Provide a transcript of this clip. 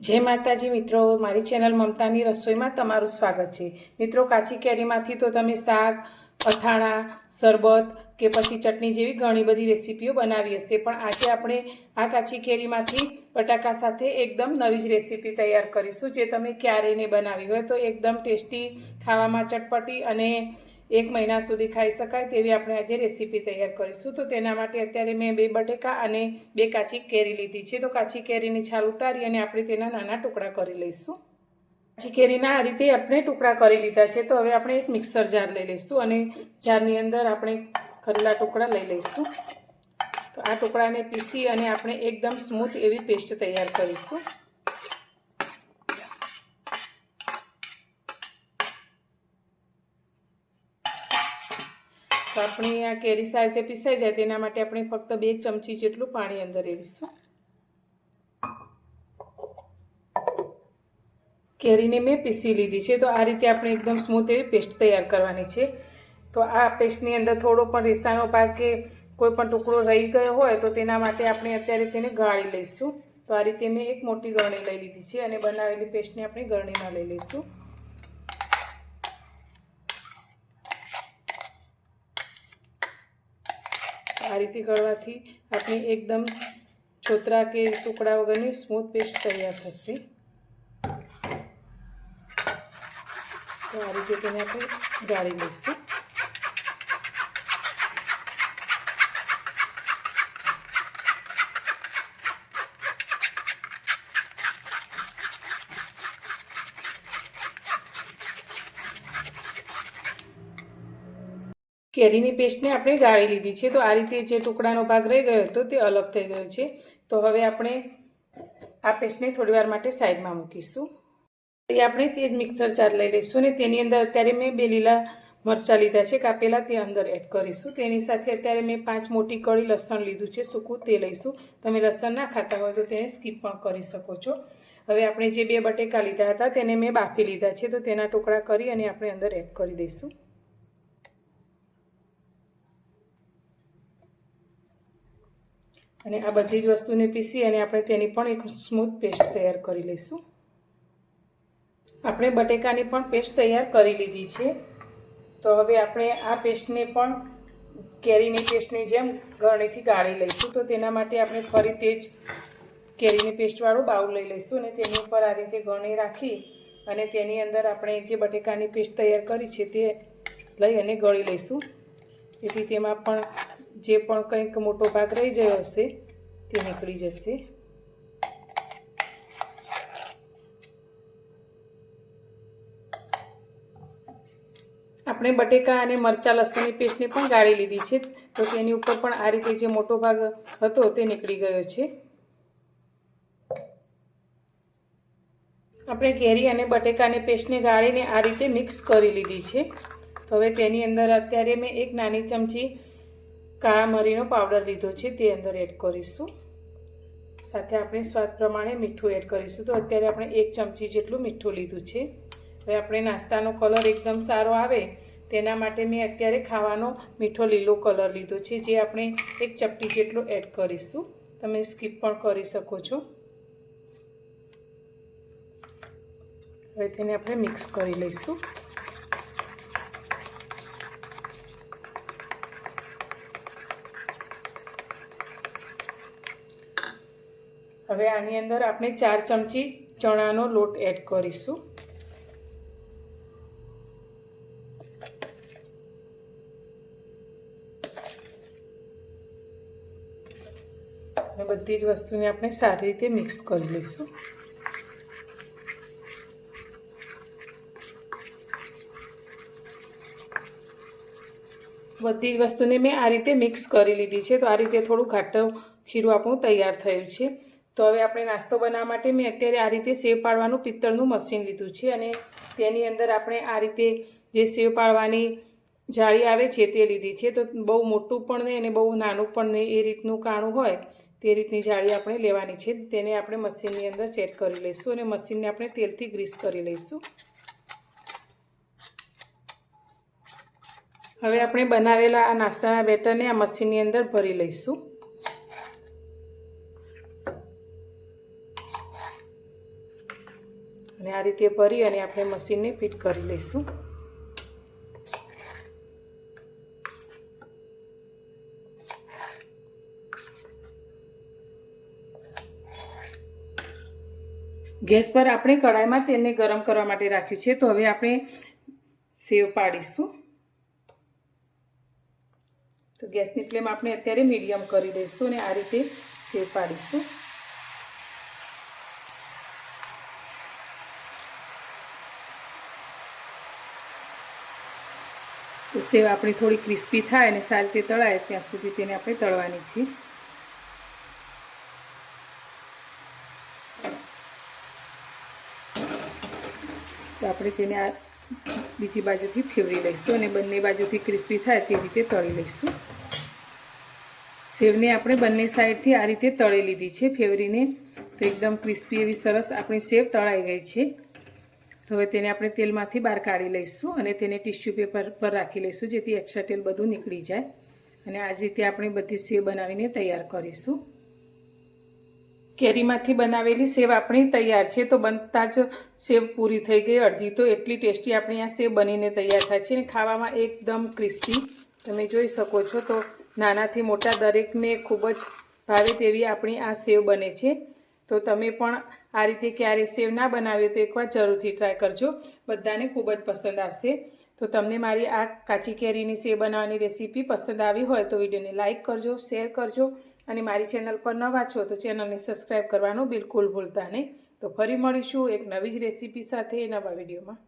જય માતાજી મિત્રો, મારી ચેનલ મમતાની રસોઈમાં તમારું સ્વાગત છે. મિત્રો, કાચી કેરીમાંથી તો તમે શાક, અથાણા, શરબત કે પછી ચટણી જેવી ઘણી બધી રેસીપીઓ બનાવી હશે, પણ આજે આપણે આ કાચી કેરીમાંથી બટાકા સાથે એકદમ નવી જ રેસીપી તૈયાર કરીશું, જે તમે ક્યારેય નહીં બનાવી હોય, તો એકદમ ટેસ્ટી, ખાવામાં ચટપટી અને એક મહિના સુધી ખાઈ શકાય તેવી આપણે આજે રેસીપી તૈયાર કરીશું. તો તેના માટે અત્યારે મેં બે બટેકા અને બે કાચી કેરી લીધી છે. તો કાચી કેરીની છાલ ઉતારી અને આપણે તેના નાના ટુકડા કરી લઈશું. કાચી કેરીના આ રીતે આપણે ટુકડા કરી લીધા છે. તો હવે આપણે એક મિક્સર જાર લઈ લઈશું અને જારની અંદર આપણે કરેલા ટુકડા લઈ લઈશું. તો આ ટુકડાને પીસી અને આપણે એકદમ સ્મૂથ એવી પેસ્ટ તૈયાર કરીશું. તો આપણી આ કેરી સારી રીતે પીસાઈ જાય તેના માટે આપણે ફક્ત બે ચમચી જેટલું પાણી અંદર એવીશું કેરીને મેં પીસી લીધી છે. તો આ રીતે આપણે એકદમ સ્મૂથ એવી પેસ્ટ તૈયાર કરવાની છે. તો આ પેસ્ટની અંદર થોડો પણ રેસાનો ભાગ કે કોઈ પણ ટુકડો રહી ગયો હોય તો તેના માટે આપણે અત્યારે તેને ગાળી લઈશું. તો આ રીતે મેં એક મોટી ગરણી લઈ લીધી છે અને બનાવેલી પેસ્ટને આપણે ગરણીમાં લઈ લઈશું. આ રીતે કરવાથી આપણી એકદમ છોતરા કે ટુકડા વગરની સ્મૂથ પેસ્ટ તૈયાર થશે. તો આ રીતે તેને આપણે ગાળી લઈશું. કેરીની પેસ્ટને આપણે ગાળી લીધી છે. તો આ રીતે જે ટુકડાનો ભાગ રહી ગયો હતો તે અલગ થઈ ગયો છે. તો હવે આપણે આ પેસ્ટને થોડીવાર માટે સાઈડમાં મૂકીશું. એ આપણે તે જ મિક્સર જાર લઈ લઈશું અને તેની અંદર અત્યારે મેં બે લીલા મરચાં લીધા છે. કાપેલા તે અંદર એડ કરીશું. તેની સાથે અત્યારે મેં પાંચ મોટી કળી લસણ લીધું છે. સૂકું તે લઈશું. તમે લસણ ના ખાતા હોય તો તેને સ્કીપ પણ કરી શકો છો. હવે આપણે જે બે બટેકા લીધા હતા તેને મેં બાફી લીધા છે. તો તેના ટુકડા કરી અને આપણે અંદર એડ કરી દઈશું. અને આ બધી જ વસ્તુને પીસી અને આપણે તેની પણ એક સ્મૂથ પેસ્ટ તૈયાર કરી લઈશું. આપણે બટેકાની પણ પેસ્ટ તૈયાર કરી લીધી છે. તો હવે આપણે આ પેસ્ટને પણ કેરીની પેસ્ટની જેમ ગરણીથી ગાળી લઈશું. તો તેના માટે આપણે ફરી તે જ કેરીની પેસ્ટવાળું બાઉલ લઈ લઈશું અને તેની ઉપર આ રીતે ગરણી રાખી અને તેની અંદર આપણે જે બટેકાની પેસ્ટ તૈયાર કરી છે તે લઈ અને ગળી લઈશું. તેથી તેમાં પણ જે પણ કંઈક મોટો ભાગ રહી ગયો હશે, તે નીકળી જશે. આપણે બટેકા અને મરચાં લસણની પેસ્ટને પણ ગાળી લીધી છે, તો તેની ઉપર પણ આ રીતે જે મોટો ભાગ હતો તે નીકળી ગયો છે. આપણે કેરી અને બટેકાની પેસ્ટને ગાળીને આ રીતે મિક્સ કરી લીધી છે. તો હવે તેની અંદર અત્યારે મેં એક નાની ચમચી કાળા મરીનો પાવડર લીધો છે, તે અંદર એડ કરીશું. સાથે આપણે સ્વાદ પ્રમાણે મીઠું એડ કરીશું. તો અત્યારે આપણે એક ચમચી જેટલું મીઠું લીધું છે. હવે આપણે નાસ્તાનો કલર એકદમ સારો આવે, તેના માટે મેં અત્યારે ખાવાનો મીઠો લીલો કલર લીધો છે, જે આપણે એક ચપટી જેટલો એડ કરીશું. તમે સ્કીપ પણ કરી શકો છો. હવે તેને આપણે મિક્સ કરી લઈશું. હવે આની અંદર આપણે ચાર ચમચી ચણાનો લોટ એડ કરીશું. અને બધી જ વસ્તુને આપણે સારી રીતે મિક્સ કરી લઈશું. બધી જ વસ્તુને મેં આ રીતે મિક્સ કરી લીધી છે. તો આ રીતે થોડું ઘાટું ખીરું આપણું તૈયાર થયું છે. તો હવે આપણે નાસ્તો બનાવવા માટે મેં અત્યારે આ રીતે સેવ પાડવાનું પિત્તળનું મશીન લીધું છે અને તેની અંદર આપણે આ રીતે જે સેવ પાડવાની જાળી આવે છે તે લીધી છે. તો બહુ મોટું પણ નહીં અને બહુ નાનું પણ નહીં, એ રીતનું કાણું હોય તે રીતની જાળી આપણે લેવાની છે. તેને આપણે મશીનની અંદર સેટ કરી લઈશું અને મશીનને આપણે તેલથી ગ્રીસ કરી લઈશું. હવે આપણે બનાવેલા આ નાસ્તાના બેટરને આ મશીનની અંદર ભરી લઈશું. અને આ રીતે ભરી અને આપણે મશીનને ફિટ કરી લઈશું. ગેસ પર આપણે કડાઈમાં તેલને ગરમ કરવા માટે રાખ્યું છે. તો હવે આપણે સેવ પાડીશું. તો ગેસની ફ્લેમ આપણે અત્યારે મીડિયમ કરી દઈશું અને આ રીતે સેવ પાડીશું. તો સેવ આપણી થોડી ક્રિસ્પી થાય અને સારી રીતે તળાય, ત્યાં સુધી તેને આપણે તળવાની છે તો આપણે તેને આ બીજી બાજુથી ફેવરી લઈશું અને બંને બાજુથી ક્રિસ્પી થાય તે રીતે તળી લઈશું. સેવને આપણે બંને સાઈડથી આ રીતે તળી લીધી છે ફેવરીને. તો એકદમ ક્રિસ્પી એવી સરસ આપણી સેવ તળાઈ ગઈ છે. તો હવે તેને આપણે તેલમાંથી બહાર કાઢી લઈશું અને તેને ટિશ્યુ પેપર પર રાખી લઈશું જેથી એક્સ્ટ્રા તેલ બધું નીકળી જાય. અને આ જ રીતે આપણે બધી સેવ બનાવીને તૈયાર કરીશું. કેરીમાંથી બનાવેલી સેવ આપણી તૈયાર છે, તો બનતા જ સેવ પૂરી થઈ ગઈ અડધી. તો એટલી ટેસ્ટી આપણી આ સેવ બનીને તૈયાર થાય છે અને ખાવામાં એકદમ ક્રિસ્પી. તમે જોઈ શકો છો તો નાનાથી મોટા દરેકને ખૂબ જ ભાવે તેવી આપણી આ સેવ બને છે. તો તમે પણ આ રીતે ક્યારે સેવ ના બનાવ્યો તો એકવાર જરૂરથી ટ્રાય કરજો. બધાને ખૂબ જ પસંદ આવશે. તો તમને મારી આ કાચી કેરીની સેવ બનાવવાની રેસીપી પસંદ આવી હોય તો વિડીયોને લાઇક કરજો, શેર કરજો અને મારી ચેનલ પર ન છો તો ચેનલને સબસ્ક્રાઈબ કરવાનું બિલકુલ ભૂલતા નહીં. તો ફરી મળીશું એક નવી જ રેસીપી સાથે નવા વિડીયોમાં.